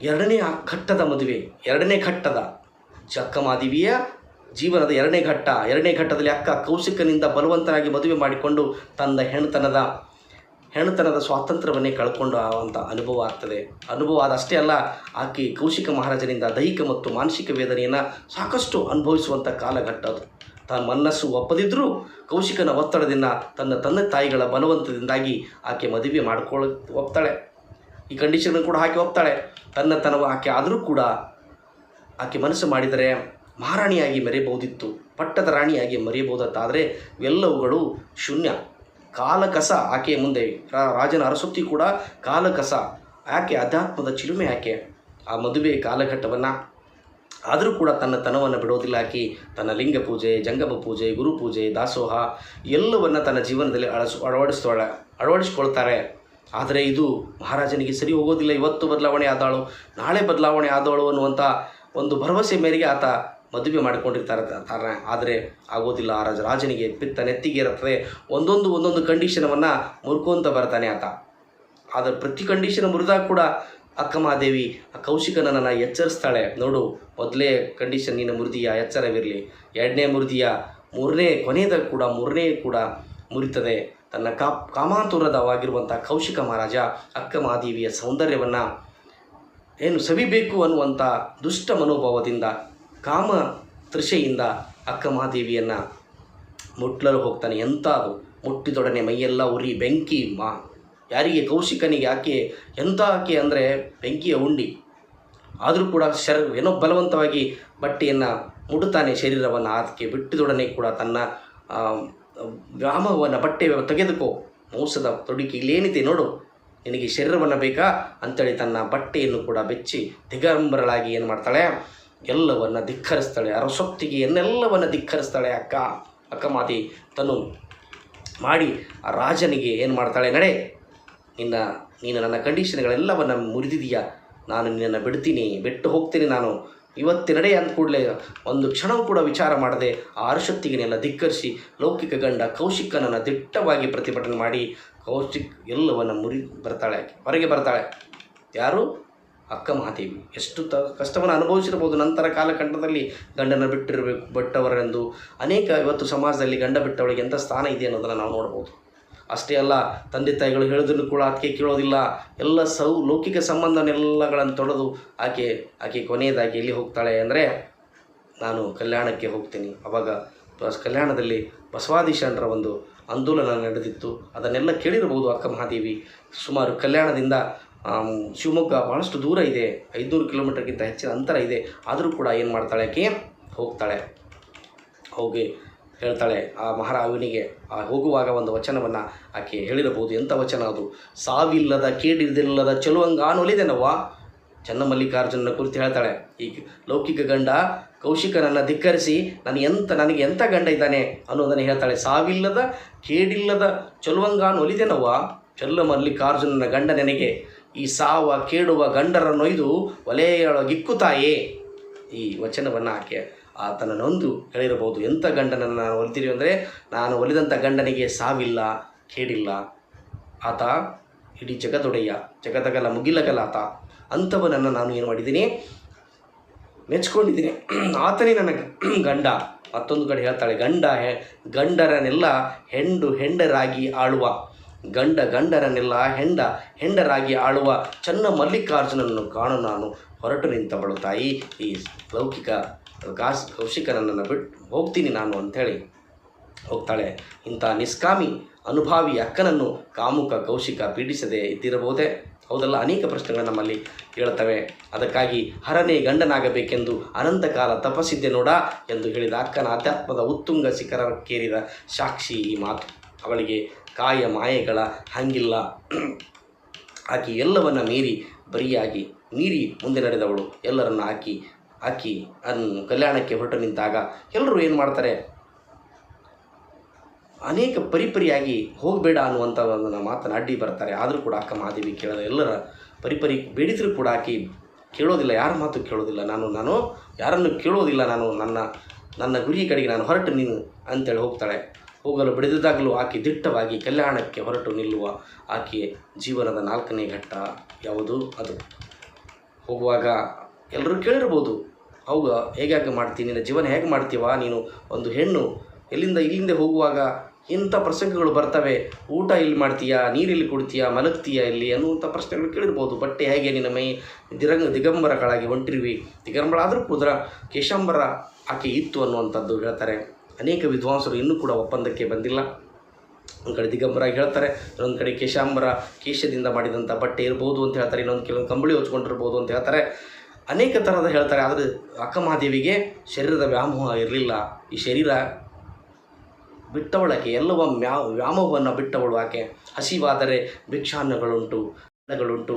ಎರಡನೇ ಘಟ್ಟದ ಮದುವೆ, ಎರಡನೇ ಘಟ್ಟದ ಅಕ್ಕ ಮಾದೇವಿಯ ಜೀವನದ ಎರಡನೇ ಘಟ್ಟ, ಎರಡನೇ ಘಟ್ಟದಲ್ಲಿ ಅಕ್ಕ ಕೌಶಿಕನಿಂದ ಬಲವಂತನಾಗಿ ಮದುವೆ ಮಾಡಿಕೊಂಡು ತನ್ನ ಹೆಣ್ತನದ ಹೆಣ್ತನದ ಸ್ವಾತಂತ್ರ್ಯವನ್ನೇ ಕಳ್ಕೊಂಡು ಆವಂಥ ಅನುಭವ ಆಗ್ತದೆ. ಅನುಭವ ಆದಷ್ಟೇ ಅಲ್ಲ, ಆಕೆ ಕೌಶಿಕ ಮಹಾರಾಜನಿಂದ ದೈಹಿಕ ಮತ್ತು ಮಾನಸಿಕ ವೇದನೆಯನ್ನು ಸಾಕಷ್ಟು ಅನುಭವಿಸುವಂಥ ಕಾಲಘಟ್ಟ ಅದು ತಾನು ಮನಸ್ಸು ಒಪ್ಪದಿದ್ದರೂ ಕೌಶಿಕನ ಒತ್ತಡದಿಂದ ತನ್ನ ತಂದೆ ತಾಯಿಗಳ ಬಲವಂತದಿಂದಾಗಿ ಆಕೆ ಮದುವೆ ಮಾಡ್ಕೊಳ್ಳ ಒಪ್ತಾಳೆ. ಈ ಕಂಡೀಷನ್ ಕೂಡ ಹಾಕಿ ಒಪ್ತಾಳೆ. ತನ್ನ ತನವ ಆಕೆ ಆದರೂ ಕೂಡ ಆಕೆ ಮನಸ್ಸು ಮಾಡಿದರೆ ಮಹಾರಾಣಿಯಾಗಿ ಮರೆಯಬಹುದಿತ್ತು. ಪಟ್ಟದ ರಾಣಿಯಾಗಿ ಮರೆಯಬಹುದತ್ತಾದರೆ ಇವೆಲ್ಲವುಗಳು ಶೂನ್ಯ. ಕಾಲಕಸ ಆಕೆಯ ಮುಂದೆ ರಾಜನ ಅರಸುತ್ತಿ ಕೂಡ ಕಾಲಕಸ. ಆಕೆ ಅಧ್ಯಾತ್ಮದ ಚಿಲುಮೆ ಆಕೆ. ಆ ಮದುವೆ ಕಾಲಘಟ್ಟವನ್ನು ಆದರೂ ಕೂಡ ತನ್ನ ತನವನ್ನು ಬಿಡೋದಿಲ್ಲ. ಆಕಿ ತನ್ನ ಲಿಂಗ ಪೂಜೆ, ಜಂಗಮ ಪೂಜೆ, ಗುರು ಪೂಜೆ, ದಾಸೋಹ ಎಲ್ಲವನ್ನು ತನ್ನ ಜೀವನದಲ್ಲಿ ಅಳಸು, ಅಳವಡಿಸ್ತಾಳೆ, ಅಳವಡಿಸ್ಕೊಳ್ತಾರೆ. ಆದರೆ ಇದು ಮಹಾರಾಜನಿಗೆ ಸರಿ ಹೋಗೋದಿಲ್ಲ. ಇವತ್ತು ಬದಲಾವಣೆ ಆದಾಳು, ನಾಳೆ ಬದಲಾವಣೆ ಆದವಳು ಅನ್ನುವಂಥ ಒಂದು ಭರವಸೆ ಮೇರೆಗೆ ಆತ ಮದುವೆ ಮಾಡಿಕೊಂಡಿರ್ತಾರೆ ತಾರೆ ಆದರೆ ಆಗೋದಿಲ್ಲ. ಆ ರಾಜ, ರಾಜನಿಗೆ ಪಿತ್ತ ನೆತ್ತಿಗೆ ಇರುತ್ತದೆ ಒಂದೊಂದು ಒಂದೊಂದು ಕಂಡೀಷನವನ್ನು ಮುರ್ಕೊಂತ ಬರ್ತಾನೆ ಆತ. ಆದರೆ ಪ್ರತಿ ಕಂಡೀಷನ್ ಮುರಿದಾಗ ಕೂಡ ಅಕ್ಕ ಆ ಕೌಶಿಕನನ್ನು ಎಚ್ಚರಿಸ್ತಾಳೆ. ನೋಡು, ಮೊದಲೇ ಕಂಡೀಷನ್ ನಿನ್ನ ಮುರಿದಿಯ? ಎಚ್ಚರವಿರಲಿ. ಎರಡನೇ ಮುರಿದಿಯ, ಮೂರನೇ ಕೊನೆಯದ ಕೂಡ, ಮೂರನೇ ಕೂಡ ಮುರಿತದೆ. ತನ್ನ ಕಾ ಕಾಮಾತುರದವಾಗಿರುವಂಥ ಕೌಶಿಕ ಮಹಾರಾಜ ಅಕ್ಕಮಾದೇವಿಯ ಸೌಂದರ್ಯವನ್ನು ಏನು ಸವಿಬೇಕು ಅನ್ನುವಂಥ ದುಷ್ಟ ಮನೋಭಾವದಿಂದ, ಕಾಮ ತೃಷೆಯಿಂದ ಮುಟ್ಟಲು ಮಹಾದೇವಿಯನ್ನು ಮುಟ್ಲಲು ಹೋಗ್ತಾನೆ. ಎಂಥ ಅದು ಮುಟ್ಟಿದೊಡನೆ ಮೈಯೆಲ್ಲ ಉರಿ, ಬೆಂಕಿ, ಮಾ ಯಾರಿಗೆ ಕೌಶಿಕನಿಗೆ ಆಕೆ ಎಂಥ ಆಕೆ ಅಂದರೆ ಬೆಂಕಿಯ ಉಂಡಿ. ಆದರೂ ಕೂಡ ಶರ ಏನೋ ಬಲವಂತವಾಗಿ ಬಟ್ಟೆಯನ್ನು ಮುಡುತ್ತಾನೆ ಶರೀರವನ್ನು. ಆತಕ್ಕೆ ಬಿಟ್ಟಿದೊಡನೆ ಕೂಡ ತನ್ನ ವ್ಯಾಮವನ್ನು ಬಟ್ಟೆ ತೆಗೆದುಕೋ. ಮೋಸದ ತೊಡಿಕೆ ಇಲ್ಲೇನಿದೆ ನೋಡು. ನಿನಗೆ ಶರೀರವನ್ನು ಬೇಕಾ? ಅಂತೇಳಿ ತನ್ನ ಬಟ್ಟೆಯನ್ನು ಕೂಡ ಬೆಚ್ಚಿ ದಿಗಂಬರಳಾಗಿ ಏನು ಮಾಡ್ತಾಳೆ? ಎಲ್ಲವನ್ನು ಧಿಕ್ಕರಿಸ್ತಾಳೆ. ಅರಸೊತ್ತಿಗೆ ಎನ್ನೆಲ್ಲವನ್ನು ಧಿಕ್ಕರಿಸ್ತಾಳೆ ಅಕ್ಕ? ಅಕ್ಕ ಮಾತಿ, ತನು ಮಾಡಿ ಆ ರಾಜನಿಗೆ ಏನು ಮಾಡ್ತಾಳೆ? ನಡೆ. ನಿನ್ನ, ನೀನು ನನ್ನ ಕಂಡೀಷನ್ಗಳೆಲ್ಲವನ್ನು ಮುರಿದಿದೀಯ? ನಾನು ನಿನ್ನನ್ನು ಬಿಡ್ತೀನಿ, ಬಿಟ್ಟು ಹೋಗ್ತೀನಿ ನಾನು. ಇವತ್ತಿನಡೆ ಅಂದ ಕೂಡಲೇ ಒಂದು ಕ್ಷಣವೂ ಕೂಡ ವಿಚಾರ ಮಾಡದೆ ಆ ಅರ್ಷತ್ತಿಗೆನೆಲ್ಲ ಧಿಕ್ಕರಿಸಿ ಲೌಕಿಕ ಗಂಡ ಕೌಶಿಕನನ್ನು ದಿಟ್ಟವಾಗಿ ಪ್ರತಿಭಟನೆ ಮಾಡಿ ಕೌಶಿಕ್ ಎಲ್ಲವನ್ನು ಮುರಿ ಬರ್ತಾಳೆ, ಹೊರಗೆ ಬರ್ತಾಳೆ. ಯಾರು? ಅಕ್ಕ ಮಹಾದೇವಿ. ಎಷ್ಟು ತ, ಕಷ್ಟವನ್ನು ಅನುಭವಿಸಿರ್ಬೋದು. ನಂತರ ಕಾಲಖಂಡದಲ್ಲಿ ಗಂಡನ ಬಿಟ್ಟಿರಬೇಕು ಬಿಟ್ಟವರೆಂದು ಅನೇಕ ಇವತ್ತು ಸಮಾಜದಲ್ಲಿ ಗಂಡ ಬಿಟ್ಟವಳಿಗೆ ಎಂಥ ಸ್ಥಾನ ಇದೆ ಅನ್ನೋದನ್ನು ನಾವು ನೋಡ್ಬೋದು. ಅಷ್ಟೇ ಅಲ್ಲ, ತಂದೆ ತಾಯಿಗಳು ಹೇಳಿದ್ರು ಕೂಡ ಆಕೆ ಕೇಳೋದಿಲ್ಲ. ಎಲ್ಲ ಸೌ, ಲೌಕಿಕ ಸಂಬಂಧನೆಲ್ಲಗಳನ್ನು ತೊಡೆದು ಆಕೆ ಆಕೆ ಕೊನೆಯದಾಗಿ ಎಲ್ಲಿ ಹೋಗ್ತಾಳೆ ಅಂದರೆ, ನಾನು ಕಲ್ಯಾಣಕ್ಕೆ ಹೋಗ್ತೀನಿ. ಅವಾಗ ಬಸ್, ಕಲ್ಯಾಣದಲ್ಲಿ ಬಸವಾದೀಶನರ ಒಂದು ಆಂದೋಲನ ನಡೆದಿತ್ತು. ಅದನ್ನೆಲ್ಲ ಕೇಳಿರಬಹುದು ಅಕ್ಕ ಮಹಾದೇವಿ. ಸುಮಾರು ಕಲ್ಯಾಣದಿಂದ ಶಿವಮೊಗ್ಗ ಭಾಳಷ್ಟು ದೂರ ಇದೆ. ಐದುನೂರು ಕಿಲೋಮೀಟರ್ಗಿಂತ ಹೆಚ್ಚಿನ ಅಂತರ ಇದೆ. ಆದರೂ ಕೂಡ ಏನು ಮಾಡ್ತಾಳೆ ಆಕೆ? ಹೋಗ್ತಾಳೆ. ಹೋಗಿ ಹೇಳ್ತಾಳೆ, ಆ ಮಹಾರಾವಿನಿಗೆ ಆ ಹೋಗುವಾಗ ಒಂದು ವಚನವನ್ನು ಆಕೆ ಹೇಳಿರಬಹುದು. ಎಂಥ ವಚನ ಅದು? ಸಾವಿಲ್ಲದ ಕೇಡಿದಿಲ್ಲದ ಚೆಲುವಂಗಾನೊಲಿದೆನವ್ವ? ಚನ್ನಮಲ್ಲಿಕಾರ್ಜುನನ ಕುರಿತು ಹೇಳ್ತಾಳೆ, ಈ ಲೌಕಿಕ ಗಂಡ ಕೌಶಿಕನನ್ನು ಧಿಕ್ಕರಿಸಿ ನನಗೆ ಎಂಥ ನನಗೆ ಎಂಥ ಗಂಡ ಇದ್ದಾನೆ ಅನ್ನೋದನ್ನು ಹೇಳ್ತಾಳೆ. ಸಾವಿಲ್ಲದ ಕೇಡಿಲ್ಲದ ಚಲುವಂಗಾನು ಒಲಿದೆನವ್ವ ಚಲ್ಲ ಮಲ್ಲಿಕಾರ್ಜುನನ ಗಂಡ ನನಗೆ ಈ ಸಾವ ಕೇಡುವ ಗಂಡರ ನೊಯ್ದು ಒಲೆಯೊಳಗಿಕ್ಕುತ್ತಾಯೇ ಈ ವಚನವನ್ನು ಆಕೆ ಆತನ ನೊಂದು ಹೇಳಿರಬಹುದು. ಎಂಥ ಗಂಡನನ್ನು ನಾನು ಒಲಿತೀರಿ ಅಂದರೆ, ನಾನು ಒಲಿದಂಥ ಗಂಡನಿಗೆ ಸಾವಿಲ್ಲ, ಕೇಡಿಲ್ಲ. ಆತ ಇಡೀ ಜಗದೊಡೆಯ ಜಗದಗಲ ಮುಗಿಲಗಲ ಆತ. ಅಂಥವನನ್ನು ನಾನು ಏನು ಮಾಡಿದ್ದೀನಿ? ಮೆಚ್ಕೊಂಡಿದ್ದೀನಿ. ಆತನೇ ನನ್ನ ಗಂಡ. ಮತ್ತೊಂದು ಕಡೆ ಹೇಳ್ತಾಳೆ, ಗಂಡ ಹೆ, ಗಂಡರನ್ನೆಲ್ಲ ಹೆಂಡು ಹೆಂಡರಾಗಿ ಆಳುವ. ಗಂಡ ಗಂಡರನ್ನೆಲ್ಲ ಹೆಂಡ ಹೆಂಡರಾಗಿ ಆಳುವ ಚನ್ನ ಮಲ್ಲಿಕಾರ್ಜುನನ್ನು ಕಾಣು ನಾನು. ಹೊರಟು ನಿಂತವಳು ತಾಯಿ. ಈ ಲೌಕಿಕ ಕಾಸ್ ಕೌಶಿಕನನ್ನು ಬಿಟ್ಟು ಹೋಗ್ತೀನಿ ನಾನು ಅಂಥೇಳಿ ಹೋಗ್ತಾಳೆ. ಇಂಥ ನಿಷ್ಕಾಮಿ, ಅನುಭಾವಿ ಅಕ್ಕನನ್ನು ಕಾಮುಕ ಕೌಶಿಕ ಪೀಡಿಸದೆ ಇದ್ದಿರಬಹುದೇ? ಹೌದಲ್ಲ, ಅನೇಕ ಪ್ರಶ್ನೆಗಳು ನಮ್ಮಲ್ಲಿ ಕೇಳ್ತವೆ ಅದಕ್ಕಾಗಿ ಹರನೇ ಗಂಡನಾಗಬೇಕೆಂದು ಅನಂತಕಾಲ ತಪಸ್ಸಿದ್ದೆ ನೋಡ ಎಂದು ಹೇಳಿದ ಅಕ್ಕನ ಅಧ್ಯಾತ್ಮದ ಉತ್ತುಂಗ ಶಿಖರಕ್ಕೇರಿದ ಸಾಕ್ಷಿ ಈ ಮಾತು. ಅವಳಿಗೆ ಕಾಯ ಮಾಯೆಗಳ ಹಂಗಿಲ್ಲ. ಆಕೆ ಎಲ್ಲವನ್ನು ಮೀರಿ ಬರಿಯಾಗಿ ಮೀರಿ ಮುಂದೆ ನಡೆದವಳು. ಎಲ್ಲರನ್ನು ಹಾಕಿ ಹಾಕಿ ಅದನ್ನು ಕಲ್ಯಾಣಕ್ಕೆ ಹೊರಟು ನಿಂತಾಗ ಎಲ್ಲರೂ ಏನು ಮಾಡ್ತಾರೆ? ಅನೇಕ ಪರಿಪರಿಯಾಗಿ ಹೋಗಬೇಡ ಅನ್ನುವಂಥ ಒಂದು ಮಾತನ್ನು ಅಡ್ಡಿ ಬರ್ತಾರೆ. ಆದರೂ ಕೂಡ ಅಕ್ಕ ಮಹಾದೇವಿ ಕೇಳದ ಎಲ್ಲರ ಪರಿಪರಿ ಬೇಡಿದರೂ ಕೂಡ ಆಕೆ ಕೇಳೋದಿಲ್ಲ. ಯಾರ ಮಾತು ಕೇಳೋದಿಲ್ಲ. ನಾನು ನಾನು ಯಾರನ್ನು ಕೇಳೋದಿಲ್ಲ. ನಾನು ನನ್ನ ನನ್ನ ಗುರಿ ಕಡೆಗೆ ನಾನು ಹೊರಟು ನೀನು ಅಂತೇಳಿ ಹೋಗ್ತಾಳೆ. ಹೋಗಲು ಬಿಡಿದಾಗಲೂ ಆಕೆ ದಿಟ್ಟವಾಗಿ ಕಲ್ಯಾಣಕ್ಕೆ ಹೊರಟು ನಿಲ್ಲುವ ಆಕೆಯ ಜೀವನದ ನಾಲ್ಕನೇ ಘಟ್ಟ ಯಾವುದು? ಅದು. ಹೋಗುವಾಗ ಎಲ್ಲರೂ ಕೇಳಿರ್ಬೋದು ಹೌದು ಹೇಗೆ ಮಾಡ್ತೀನಿ ನಿನ್ನ ಜೀವನ ಹೇಗೆ ಮಾಡ್ತೀವ? ನೀನು ಒಂದು ಹೆಣ್ಣು. ಎಲ್ಲಿಂದ ಇಲ್ಲಿಂದ ಹೋಗುವಾಗ ಇಂಥ ಪ್ರಸಂಗಗಳು ಬರ್ತವೆ? ಊಟ ಇಲ್ಲಿ ಮಾಡ್ತೀಯಾ? ನೀರಿಲ್ಲಿ ಕುಡ್ತೀಯಾ? ಮಲಗ್ತೀಯಾ ಇಲ್ಲಿ? ಅನ್ನುವಂಥ ಪ್ರಶ್ನೆಗಳು ಕೇಳಿರ್ಬೋದು ಬಟ್ಟೆ ಹೇಗೆ ನಿನ್ನ ಮೈ ದಿರಂಗ ದಿಗಂಬರಗಳಾಗಿ ಹೊಂಟಿರುವಿ? ದಿಗಂಬರ ಆದರೂ ಕೂಡ ಕೇಶಂಬರ ಆಕೆ ಇತ್ತು ಅನ್ನುವಂಥದ್ದು ಹೇಳ್ತಾರೆ. ಅನೇಕ ವಿದ್ವಾಂಸರು ಇನ್ನೂ ಕೂಡ ಒಪ್ಪಂದಕ್ಕೆ ಬಂದಿಲ್ಲ. ಒಂದು ಕಡೆ ದಿಗಂಬರಾಗಿ ಹೇಳ್ತಾರೆ, ಇನ್ನೊಂದು ಕಡೆ ಕೇಶಾಂಬರ ಕೇಶದಿಂದ ಮಾಡಿದಂಥ ಬಟ್ಟೆ ಇರ್ಬೋದು ಅಂತ ಹೇಳ್ತಾರೆ, ಇನ್ನೊಂದು ಕೆಲವೊಂದು ಕಂಬಳಿ ಹೊಚ್ಕೊಂಡಿರ್ಬೋದು ಅಂತ ಹೇಳ್ತಾರೆ. ಅನೇಕ ಥರದ ಹೇಳ್ತಾರೆ, ಆದರೆ ಅಕ್ಕಮಹಾದೇವಿಗೆ ಶರೀರದ ವ್ಯಾಮೋಹ ಇರಲಿಲ್ಲ. ಈ ಶರೀರ ಬಿಟ್ಟವಳಕ್ಕೆ, ಎಲ್ಲವ ಮ್ಯಾ, ವ್ಯಾಮೋಹವನ್ನು ಬಿಟ್ಟವಳು ಆಕೆ. ಹಸಿವಾದರೆ ಭಿಕ್ಷಾನ್ನಗಳುಂಟು ಗಳುಂಟು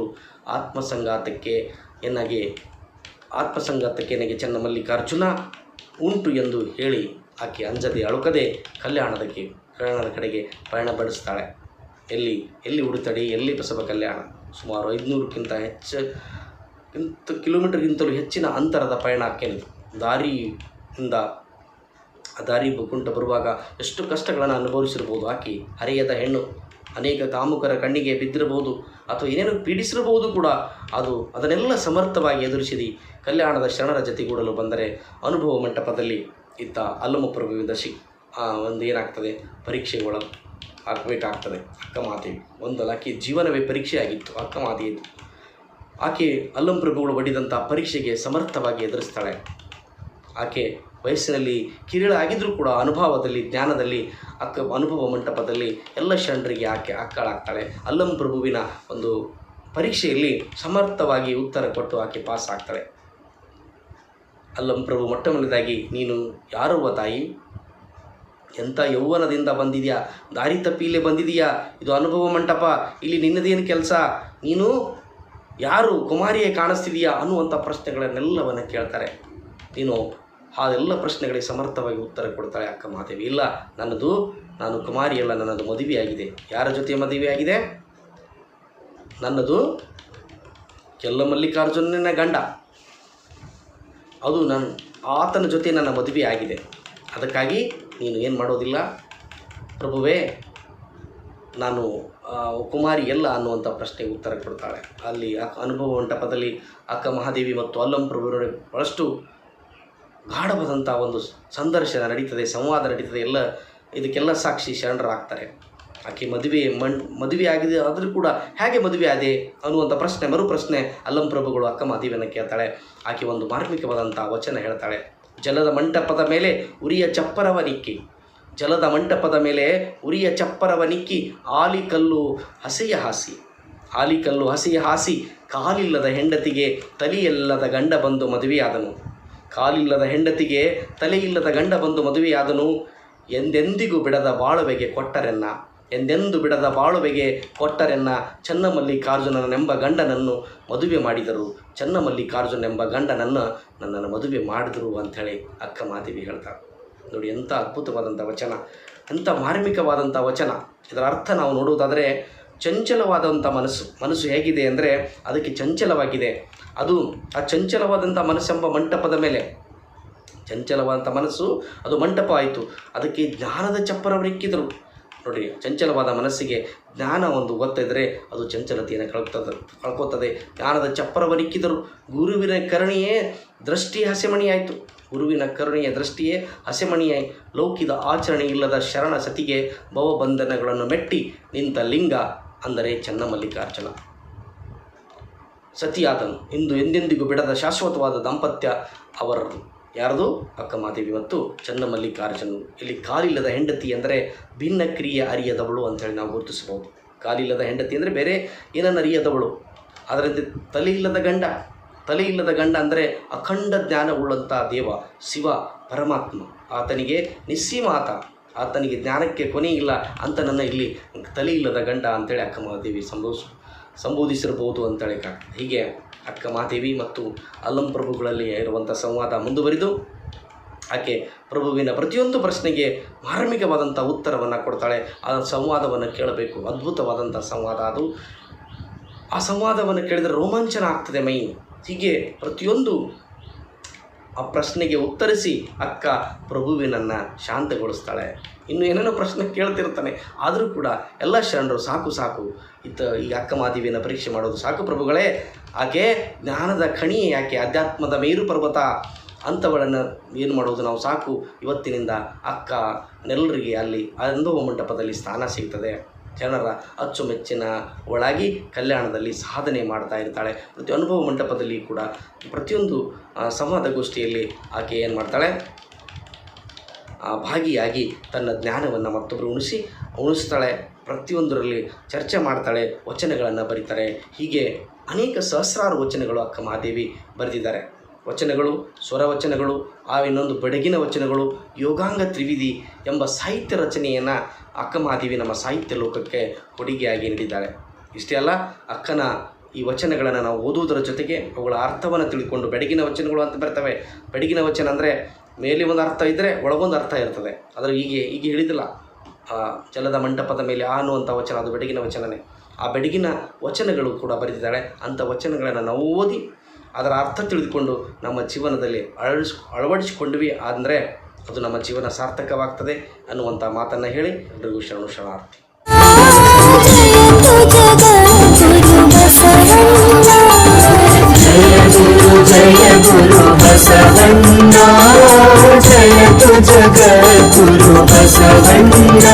ಆತ್ಮಸಂಗಾತಕ್ಕೆ ಎನಗೆ ಆತ್ಮಸಂಗಾತಕ್ಕೆ ನನಗೆ ಚೆನ್ನ ಮಲ್ಲಿಕಾರ್ಜುನ ಉಂಟು ಎಂದು ಹೇಳಿ ಆಕೆ ಅಂಜದೆ ಅಳುಕದೆ ಕಲ್ಯಾಣದಕ್ಕೆ ಕಲ್ಯಾಣದ ಕಡೆಗೆ ಪಯಣ ಬೆಳೆಸ್ತಾಳೆ ಎಲ್ಲಿ ಎಲ್ಲಿ ಉಡುತಡಿ, ಎಲ್ಲಿ ಬಸವ ಕಲ್ಯಾಣ? ಸುಮಾರು ಐದುನೂರಕ್ಕಿಂತ ಹೆಚ್ಚು ಇಂತ ಕಿಲೋಮೀಟರ್ಗಿಂತಲೂ ಹೆಚ್ಚಿನ ಅಂತರದ ಪಯಣ ಆಕೆನು ದಾರಿಯಿಂದ ಆ ದಾರಿ ಕುಂಟ ಬರುವಾಗ ಎಷ್ಟು ಕಷ್ಟಗಳನ್ನು ಅನುಭವಿಸಿರ್ಬೋದು ಆಕೆ. ಹರೆಯದ ಹೆಣ್ಣು, ಅನೇಕ ಕಾಮುಕರ ಕಣ್ಣಿಗೆ ಬಿದ್ದಿರಬಹುದು ಅಥವಾ ಏನೇನು ಪೀಡಿಸಿರಬಹುದು ಕೂಡ. ಅದು ಅದನ್ನೆಲ್ಲ ಸಮರ್ಥವಾಗಿ ಎದುರಿಸಿದಿ. ಕಲ್ಯಾಣದ ಶರಣರ ಜತೆಗೂಡಲು ಬಂದರೆ ಅನುಭವ ಮಂಟಪದಲ್ಲಿ ಇತ್ತ ಅಲ್ಲಮ ಪ್ರಭುವಿಂದ ಶಿ ಆ, ಒಂದು ಏನಾಗ್ತದೆ? ಪರೀಕ್ಷೆಗಳು ಆಗಬೇಕಾಗ್ತದೆ ಅಕ್ಕ ಮಾತೆಗೆ ಒಂದಲ್ಲ ಆಕೆ ಜೀವನವೇ ಪರೀಕ್ಷೆಯಾಗಿತ್ತು. ಅಕ್ಕ ಆಕೆ ಅಲ್ಲಮ ಪ್ರಭುಗಳು ಒಡಿದಂಥ ಪರೀಕ್ಷೆಗೆ ಸಮರ್ಥವಾಗಿ ಎದುರಿಸ್ತಾಳೆ. ಆಕೆ ವಯಸ್ಸಿನಲ್ಲಿ ಕಿರಿಳ ಆಗಿದ್ದರೂ ಕೂಡ ಅನುಭವದಲ್ಲಿ ಜ್ಞಾನದಲ್ಲಿ ಅಕ್ಕ ಅನುಭವ ಮಂಟಪದಲ್ಲಿ ಎಲ್ಲ ಶರಣರಿಗೆ ಆಕೆ ಅಕ್ಕಳಾಗ್ತಾಳೆ. ಅಲ್ಲಂ ಪ್ರಭುವಿನ ಒಂದು ಪರೀಕ್ಷೆಯಲ್ಲಿ ಸಮರ್ಥವಾಗಿ ಉತ್ತರ ಕೊಟ್ಟು ಆಕೆ ಪಾಸ್ ಆಗ್ತಾಳೆ. ಅಲ್ಲಂ ಪ್ರಭು ಮೊಟ್ಟ ನೀನು ಯಾರವ್ವ ತಾಯಿ? ಎಂಥ ಯೌವನದಿಂದ ಬಂದಿದೆಯಾ? ದಾರಿ ತಪ್ಪಿ ಇಲ್ಲೇ ಬಂದಿದೆಯಾ? ಇದು ಅನುಭವ ಮಂಟಪ, ಇಲ್ಲಿ ನಿನ್ನದೇನು ಕೆಲಸ? ನೀನು ಯಾರು ಕುಮಾರಿಯೇ ಕಾಣಿಸ್ತಿದೆಯಾ ಅನ್ನುವಂಥ ಪ್ರಶ್ನೆಗಳನ್ನೆಲ್ಲವನ್ನು ಕೇಳ್ತಾರೆ. ನೀನು ಅದೆಲ್ಲ ಪ್ರಶ್ನೆಗಳಿಗೆ ಸಮರ್ಥವಾಗಿ ಉತ್ತರ ಕೊಡ್ತಾಳೆ ಅಕ್ಕ ಮಾದೇವಿ ಇಲ್ಲ, ನನ್ನದು, ನಾನು ಕುಮಾರಿಯಲ್ಲ ನನ್ನದು ಮದುವೆಯಾಗಿದೆ. ಯಾರ ಜೊತೆ ಮದುವೆಯಾಗಿದೆ? ನನ್ನದು ಕೆಲ್ಲ ಮಲ್ಲಿಕಾರ್ಜುನನ ಗಂಡ. ಅದು ನನ್ನ ಆತನ ಜೊತೆ ನನ್ನ ಮದುವೆ ಆಗಿದೆ. ಅದಕ್ಕಾಗಿ ನೀನು ಏನು ಮಾಡೋದಿಲ್ಲ? ಪ್ರಭುವೇ, ನಾನು ಕುಮಾರಿ ಎಲ್ಲ ಅನ್ನುವಂಥ ಪ್ರಶ್ನೆಗೆ ಉತ್ತರ ಕೊಡ್ತಾಳೆ. ಅಲ್ಲಿ ಅನುಭವ ಮಂಟಪದಲ್ಲಿ ಅಕ್ಕ ಮಹಾದೇವಿ ಮತ್ತು ಅಲ್ಲಂ ಪ್ರಭು ಬಹಳಷ್ಟು ಗಾಢವಾದಂಥ ಒಂದು ಸಂದರ್ಶನ ನಡೀತದೆ, ಸಂವಾದ ನಡೀತದೆ, ಎಲ್ಲ, ಇದಕ್ಕೆಲ್ಲ ಸಾಕ್ಷಿ ಶರಣರಾಗ್ತಾರೆ. ಆಕೆ ಮದುವೆ ಮಣ್, ಮದುವೆ ಆಗಿದೆ, ಆದರೂ ಕೂಡ ಹೇಗೆ ಮದುವೆ ಆದೆ ಅನ್ನುವಂಥ ಪ್ರಶ್ನೆ, ಮರು ಪ್ರಶ್ನೆ ಅಲ್ಲಂ ಪ್ರಭುಗಳು ಅಕ್ಕ ಮಾದೇವಿಯನ್ನು ಕೇಳ್ತಾಳೆ. ಆಕೆ ಒಂದು ಮಾರ್ಮಿಕವಾದಂಥ ವಚನ ಹೇಳ್ತಾಳೆ. ಜಲದ ಮಂಟಪದ ಮೇಲೆ ಉರಿಯ ಚಪ್ಪರವ ನಿಕ್ಕಿ. ಜಲದ ಮಂಟಪದ ಮೇಲೆ ಉರಿಯ ಚಪ್ಪರವ ನಿಕ್ಕಿ ಆಲಿಕಲ್ಲು ಹಸಿಯ ಹಾಸಿ. ಆಲಿಕಲ್ಲು ಹಸೆಯ ಹಾಸಿ, ಕಾಲಿಲ್ಲದ ಹೆಂಡತಿಗೆ ತಲೆಯಲ್ಲದ ಗಂಡ ಬಂದು ಮದುವೆಯಾದನು. ಕಾಲಿಲ್ಲದ ಹೆಂಡತಿಗೆ ತಲೆಯಿಲ್ಲದ ಗಂಡ ಬಂದು ಮದುವೆಯಾದನು. ಎಂದೆಂದಿಗೂ ಬಿಡದ ಬಾಳುವೆಗೆ ಕೊಟ್ಟರೆನ್ನ. ಎಂದೆಂದು ಬಿಡದ ಬಾಳುವೆಗೆ ಕೊಟ್ಟರೆನ್ನ ಚನ್ನಮಲ್ಲಿಕಾರ್ಜುನನೆಂಬ ಗಂಡನನ್ನು ಮದುವೆ ಮಾಡಿದರು. ಚನ್ನಮಲ್ಲಿಕಾರ್ಜುನೆಂಬ ಗಂಡನನ್ನು ನನ್ನನ್ನು ಮದುವೆ ಮಾಡಿದರು ಅಂಥೇಳಿ ಅಕ್ಕ ಮಾದೇವಿ ಹೇಳ್ತಾರೆ ನೋಡಿ ಎಂಥ ಅದ್ಭುತವಾದಂಥ ವಚನ, ಎಂಥ ಮಾರ್ಮಿಕವಾದಂಥ ವಚನ. ಇದರ ಅರ್ಥ ನಾವು ನೋಡುವುದಾದರೆ ಚಂಚಲವಾದಂಥ ಮನಸ್ಸು. ಮನಸ್ಸು ಹೇಗಿದೆ ಅಂದರೆ ಅದಕ್ಕೆ ಚಂಚಲವಾಗಿದೆ. ಅದು ಆ ಚಂಚಲವಾದಂಥ ಮನಸ್ಸೆಂಬ ಮಂಟಪದ ಮೇಲೆ. ಚಂಚಲವಾದಂಥ ಮನಸ್ಸು, ಅದು ಮಂಟಪ ಆಯಿತು. ಅದಕ್ಕೆ ಜ್ಞಾನದ ಚಪ್ಪರವರಿಕ್ಕಿದರು. ನೋಡಿ, ಚಂಚಲವಾದ ಮನಸ್ಸಿಗೆ ಜ್ಞಾನ ಒಂದು ಗೊತ್ತಿದ್ದರೆ ಅದು ಚಂಚಲತೆಯನ್ನು ಕಳ್ತದೆ ಕಳ್ಕೋತದೆ. ಜ್ಞಾನದ ಚಪ್ಪರವನಿಕ್ಕಿದರು ಗುರುವಿನ ಕರುಣೆಯೇ ದೃಷ್ಟಿ ಹಸೆಮಣಿಯಾಯಿತು. ಗುರುವಿನ ಕರುಣೆಯ ದೃಷ್ಟಿಯೇ ಹಸೆಮಣಿಯಾಯಿ. ಲೌಕಿಕ ಆಚರಣೆ ಇಲ್ಲದ ಶರಣ ಸತಿಗೆ ಭವಬಂಧನಗಳನ್ನು ಮೆಟ್ಟಿ ನಿಂತ ಲಿಂಗ ಅಂದರೆ ಚನ್ನಮಲ್ಲಿಕಾರ್ಜುನ. ಸತಿಯಾದನು. ಇಂದು ಎಂದೆಂದಿಗೂ ಬಿಡದ ಶಾಶ್ವತವಾದ ದಾಂಪತ್ಯ ಅವರದು. ಯಾರದು? ಅಕ್ಕಮಾದೇವಿ ಮತ್ತು ಚನ್ನಮಲ್ಲಿಕಾರ್ಜುನರು ಇಲ್ಲಿ ಕಾಲಿಲ್ಲದ ಹೆಂಡತಿ ಅಂದರೆ ಭಿನ್ನ ಕ್ರಿಯೆ ಅರಿಯದವಳು ಅಂತೇಳಿ ನಾವು ಗುರುತಿಸಬಹುದು. ಕಾಲಿಲ್ಲದ ಹೆಂಡತಿ ಅಂದರೆ ಬೇರೆ ಏನನ್ನು ಅರಿಯದವಳು. ಅದರಂತೆ ತಲೆ ಇಲ್ಲದ ಗಂಡ. ತಲೆ ಇಲ್ಲದ ಗಂಡ ಅಂದರೆ ಅಖಂಡ ಜ್ಞಾನವುಳ್ಳಂಥ ದೇವ, ಶಿವ, ಪರಮಾತ್ಮ. ಆತನಿಗೆ ನಿಸ್ಸೀಮಾತ ಆತನಿಗೆ ಜ್ಞಾನಕ್ಕೆ ಕೊನೆ ಇಲ್ಲ ಅಂತ ನನ್ನ ಇಲ್ಲಿ ತಲೆ ಇಲ್ಲದ ಗಂಡ ಅಂತೇಳಿ ಅಕ್ಕಮಹಾದೇವಿ ಸಂಬೋಧಿಸ್, ಸಂಬೋಧಿಸಿರಬಹುದು ಅಂತೇಳಿ ಹೀಗೆ ಅಕ್ಕ ಮಾದೇವಿ ಮತ್ತು ಅಲ್ಲಂ ಪ್ರಭುಗಳಲ್ಲಿ ಇರುವಂಥ ಸಂವಾದ ಮುಂದುವರಿದು, ಆಕೆ ಪ್ರಭುವಿನ ಪ್ರತಿಯೊಂದು ಪ್ರಶ್ನೆಗೆ ಮಾರ್ಮಿಕವಾದಂಥ ಉತ್ತರವನ್ನು ಕೊಡ್ತಾಳೆ. ಆ ಸಂವಾದವನ್ನು ಕೇಳಬೇಕು ಅದ್ಭುತವಾದಂಥ ಸಂವಾದ ಅದು. ಆ ಸಂವಾದವನ್ನು ಕೇಳಿದರೆ ರೋಮಾಂಚನ ಆಗ್ತದೆ ಮೈ ಹೀಗೆ ಪ್ರತಿಯೊಂದು ಆ ಪ್ರಶ್ನೆಗೆ ಉತ್ತರಿಸಿ ಅಕ್ಕ ಪ್ರಭುವಿನನ್ನು ಶಾಂತಗೊಳಿಸ್ತಾಳೆ. ಇನ್ನು ಏನೇನೋ ಪ್ರಶ್ನೆ ಕೇಳ್ತಿರ್ತಾನೆ, ಆದರೂ ಕೂಡ ಎಲ್ಲ ಶರಣರು ಸಾಕು ಸಾಕು, ಇತ್ತ ಈ ಅಕ್ಕ ಮಾದೇವಿಯನ್ನು ಪರೀಕ್ಷೆ ಮಾಡೋದು ಸಾಕು ಪ್ರಭುಗಳೇ ಆಕೆ ಜ್ಞಾನದ ಖಣಿ ಯಾಕೆ ಅಧ್ಯಾತ್ಮದ ಮೇರು ಪರ್ವತ ಅಂಥವಳನ್ನು ಏನು ಮಾಡೋದು ನಾವು ಸಾಕು, ಇವತ್ತಿನಿಂದ ಅಕ್ಕ ನೆಲ್ಲರಿಗೆ ಅಲ್ಲಿ ಅನುಭವ ಮಂಟಪದಲ್ಲಿ ಸ್ಥಾನ ಸಿಗ್ತದೆ. ಜನರ ಅಚ್ಚುಮೆಚ್ಚಿನ ಒಳಗಿ ಕಲ್ಯಾಣದಲ್ಲಿ ಸಾಧನೆ ಮಾಡ್ತಾ ಇರ್ತಾಳೆ. ಪ್ರತಿ ಅನುಭವ ಮಂಟಪದಲ್ಲಿ ಕೂಡ ಪ್ರತಿಯೊಂದು ಸಂವಾದಗೋಷ್ಠಿಯಲ್ಲಿ ಆಕೆ ಏನು ಮಾಡ್ತಾಳೆ? ಭಾಗಿಯಾಗಿ ತನ್ನ ಜ್ಞಾನವನ್ನು ಮತ್ತೊಬ್ಬರು ಉಣಿಸಿ ಉಣಿಸ್ತಾಳೆ. ಪ್ರತಿಯೊಂದರಲ್ಲಿ ಚರ್ಚೆ ಮಾಡ್ತಾಳೆ, ವಚನಗಳನ್ನು ಬರೀತಾರೆ. ಹೀಗೆ ಅನೇಕ ಸಹಸ್ರಾರು ವಚನಗಳು ಅಕ್ಕ ಮಹಾದೇವಿ ಬರೆದಿದ್ದಾರೆ. ವಚನಗಳು, ಸ್ವರ ವಚನಗಳು, ಆ ಇನ್ನೊಂದು ಬೆಡಗಿನ ವಚನಗಳು, ಯೋಗಾಂಗ ತ್ರಿವಿಧಿ ಎಂಬ ಸಾಹಿತ್ಯ ರಚನೆಯನ್ನು ಅಕ್ಕ ಮಹಾದೇವಿ ನಮ್ಮ ಸಾಹಿತ್ಯ ಲೋಕಕ್ಕೆ ಕೊಡುಗೆಯಾಗಿ ನೀಡಿದ್ದಾಳೆ. ಇಷ್ಟೇ ಅಲ್ಲ, ಅಕ್ಕನ ಈ ವಚನಗಳನ್ನು ನಾವು ಓದುವುದರ ಜೊತೆಗೆ ಅವುಗಳ ಅರ್ಥವನ್ನು ತಿಳ್ಕೊಂಡು ಬೆಡಗಿನ ವಚನಗಳು ಅಂತ ಬರ್ತವೆ. ಬೆಡಗಿನ ವಚನ ಅಂದರೆ ಮೇಲೆ ಒಂದು ಅರ್ಥ ಇದ್ದರೆ ಒಳಗೊಂದು ಅರ್ಥ ಇರ್ತದೆ. ಆದರೆ ಹೀಗೆ ಈಗ ಹೇಳಿದಿಲ್ಲ ಆ ಜಲದ ಮಂಟಪದ ಮೇಲೆ ಆ ಅನ್ನುವಂಥ ವಚನ, ಅದು ಬೆಡಗಿನ ವಚನನೇ. ಆ ಬೆಡಗಿನ ವಚನಗಳು ಕೂಡ ಬರೆದಿದ್ದಾಳೆ. ಅಂಥ ವಚನಗಳನ್ನು ನಾವು ಓದಿ, ಅದರ ಅರ್ಥ ತಿಳಿದುಕೊಂಡು ನಮ್ಮ ಜೀವನದಲ್ಲಿ ಅಳವಡಿಸ್, ಅಳವಡಿಸಿಕೊಂಡ್ವಿ ಅಂದರೆ ಅದು ನಮ್ಮ ಜೀವನ ಸಾರ್ಥಕವಾಗ್ತದೆ ಅನ್ನುವಂಥ ಮಾತನ್ನು ಹೇಳಿ ಎಲ್ರಿಗೂ ಶರಣು ಶರಣಾರ್ಥಿ. జయ గురు బసవన్న. జయ తు జగద్గురు బసవన్న.